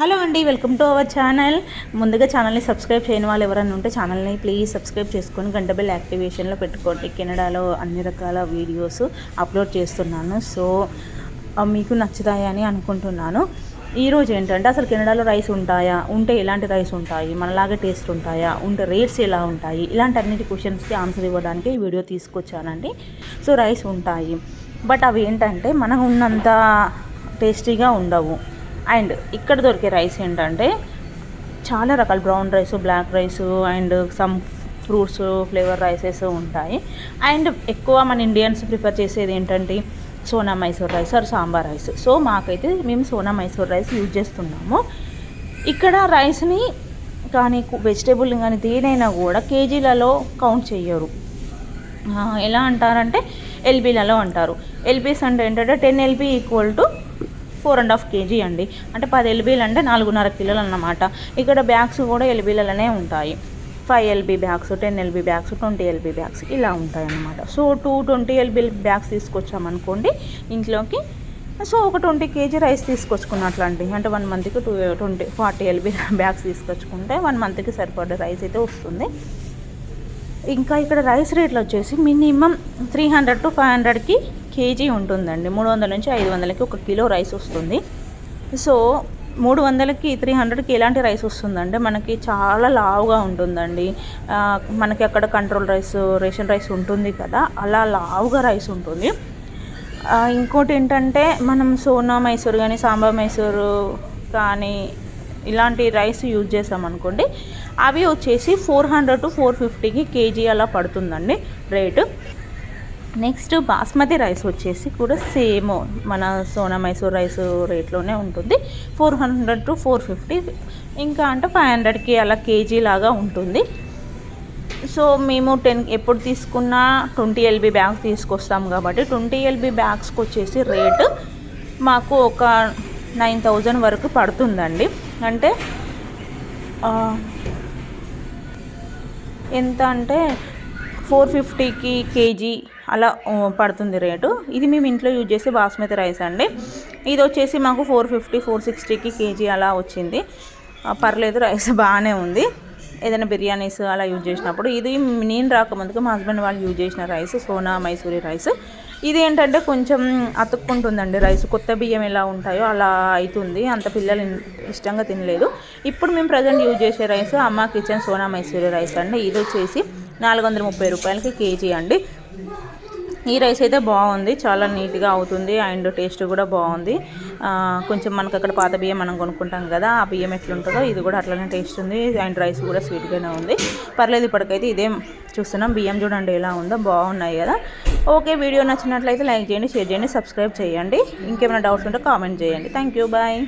Hello అండి welcome to our channel. ముందుగా ఛానల్ని సబ్స్క్రైబ్ చేయని వాళ్ళు ఎవరైనా ఉంటే ఛానల్ని ప్లీజ్ సబ్స్క్రైబ్ చేసుకొని గంట బెల్ యాక్టివేషన్లో పెట్టుకోండి. కెనడాలో అన్ని రకాల వీడియోస్ అప్లోడ్ చేస్తున్నాను. సో మీకు నచ్చుతాయని అనుకుంటున్నాను. ఈరోజు ఏంటంటే అసలు కెనడాలో రైస్ ఉంటాయా? ఉంటే ఎలాంటి రైస్ ఉంటాయి? మనలాగే టేస్ట్ ఉంటాయా? ఉంటే రేట్స్ ఎలా ఉంటాయి? ఇలాంటి అన్నిటి క్వశ్చన్స్కి ఆన్సర్ ఇవ్వడానికి ఈ వీడియో తీసుకొచ్చానండి. సో రైస్ ఉంటాయి. బట్ అవి ఏంటంటే మనకు ఉన్నంత టేస్టీగా ఉండవు. అండ్ ఇక్కడ దొరికే రైస్ ఏంటంటే చాలా రకాల brown rice black rice and some fruits flavour rices ఉంటాయి. అండ్ ఎక్కువ మన ఇండియన్స్ ప్రిఫర్ చేసేది ఏంటంటే Sona Mysore rice or sambar rice. So మాకైతే మేము సోనా మైసూర్ రైస్ యూజ్ చేస్తున్నాము. ఇక్కడ రైస్ని కానీ వెజిటేబుల్ కానీ దేనైనా కూడా కేజీలలో కౌంట్ చేయరు ఎలా అంటారంటే ఎల్బీలలో అంటారు. ఎల్బీస్ అంటే ఏంటంటే ten LB equal to four and half KG అండి. అంటే పది ఎల్బీలు అంటే నాలుగున్నర కిలోలు అన్నమాట. ఇక్కడ బ్యాగ్స్ కూడా ఎల్బీలలోనే ఉంటాయి. Five LB bags ten LB bags twenty LB bags ఇలా ఉంటాయి అన్నమాట. So two twenty LB bags తీసుకొచ్చామనుకోండి ఇంట్లోకి. సో ఒక ట్వంటీ కేజీ రైస్ తీసుకొచ్చుకున్నట్లండి అంటే వన్ మంత్కి two twenty forty LB bags తీసుకొచ్చుకుంటే one మంత్కి సరిపడే రైస్ అయితే వస్తుంది. ఇంకా ఇక్కడ రైస్ రేట్లు వచ్చేసి minimum three hundred to five హండ్రెడ్కి కేజీ ఉంటుందండి. మూడు వందల నుంచి ఐదు వందలకి ఒక కిలో రైస్ వస్తుంది. సో మూడు వందలకి త్రీ హండ్రెడ్కి ఎలాంటి రైస్ వస్తుందంటే మనకి చాలా లావుగా ఉంటుందండి. మనకి అక్కడ కంట్రోల్ రైస్ రేషన్ రైస్ ఉంటుంది కదా అలా లావుగా రైస్ ఉంటుంది. ఇంకోటి ఏంటంటే మనం సోనా మైసూర్ కానీ సాంబార్ మైసూరు కానీ ఇలాంటి రైస్ యూజ్ చేసామనుకోండి అవి వచ్చేసి ఫోర్ హండ్రెడ్ టు ఫోర్ ఫిఫ్టీకి కేజీ అలా పడుతుందండి రేటు. నెక్స్ట్ బాస్మతి రైస్ వచ్చేసి కూడా సేమ్ మన సోనా మైసూర్ రైస్ రేట్లోనే ఉంటుంది four hundred to four fifty. ఇంకా అంటే ఫైవ్ హండ్రెడ్కి అలా కేజీ లాగా ఉంటుంది. సో మేము టెన్ ఎప్పుడు తీసుకున్నా ట్వంటీ ఎల్బీ బ్యాగ్స్ తీసుకొస్తాం కాబట్టి ట్వంటీ ఎల్బీ బ్యాగ్స్కి వచ్చేసి రేటు మాకు ఒక నైన్ థౌజండ్ వరకు పడుతుందండి. అంటే ఎంత అంటే ఫోర్ ఫిఫ్టీకి కేజీ అలా పడుతుంది రేటు. ఇది మేము ఇంట్లో యూజ్ చేసే బాస్మతి రైస్ అండి. ఇది వచ్చేసి మాకు ఫోర్ ఫిఫ్టీ ఫోర్ సిక్స్టీకి కేజీ అలా వచ్చింది. పర్లేదు రైస్ బాగానే ఉంది. ఏదైనా బిర్యానీస్ అలా యూజ్ చేసినప్పుడు ఇది నేను రాకముందుకు మా హస్బెండ్ వాళ్ళు యూజ్ చేసిన రైస్ సోనా మైసూరి రైస్. ఇది ఏంటంటే కొంచెం అతుక్కుంటుందండి రైస్. కొత్త బియ్యం ఎలా ఉంటాయో అలా అవుతుంది అంత పిల్లలు ఇష్టంగా తినలేదు. ఇప్పుడు మేము ప్రజెంట్ యూజ్ చేసే రైస్ అమ్మ కిచెన్ సోనా మైసూరి రైస్ అండి. ఇది వచ్చేసి నాలుగు వందల ముప్పై రూపాయలకి కేజీ అండి. ఈ రైస్ అయితే బాగుంది. చాలా నీట్గా అవుతుంది. అండ్ టేస్ట్ కూడా బాగుంది. కొంచెం మనకు అక్కడ పాత బియ్యం మనం కొనుక్కుంటాం కదా ఆ బియ్యం ఎట్లుంటుందో ఇది కూడా అట్లనే టేస్ట్ ఉంది. అండ్ రైస్ కూడా స్వీట్గానే ఉంది. పర్లేదు ఇప్పటికైతే ఇదేం చూస్తున్నాం. బియ్యం చూడండి ఎలా ఉందో బాగున్నాయి కదా. ఓకే వీడియో నచ్చినట్లయితే లైక్ చేయండి షేర్ చేయండి సబ్స్క్రైబ్ చేయండి. ఇంకేమైనా డౌట్స్ ఉంటే కామెంట్ చేయండి. Thank you bye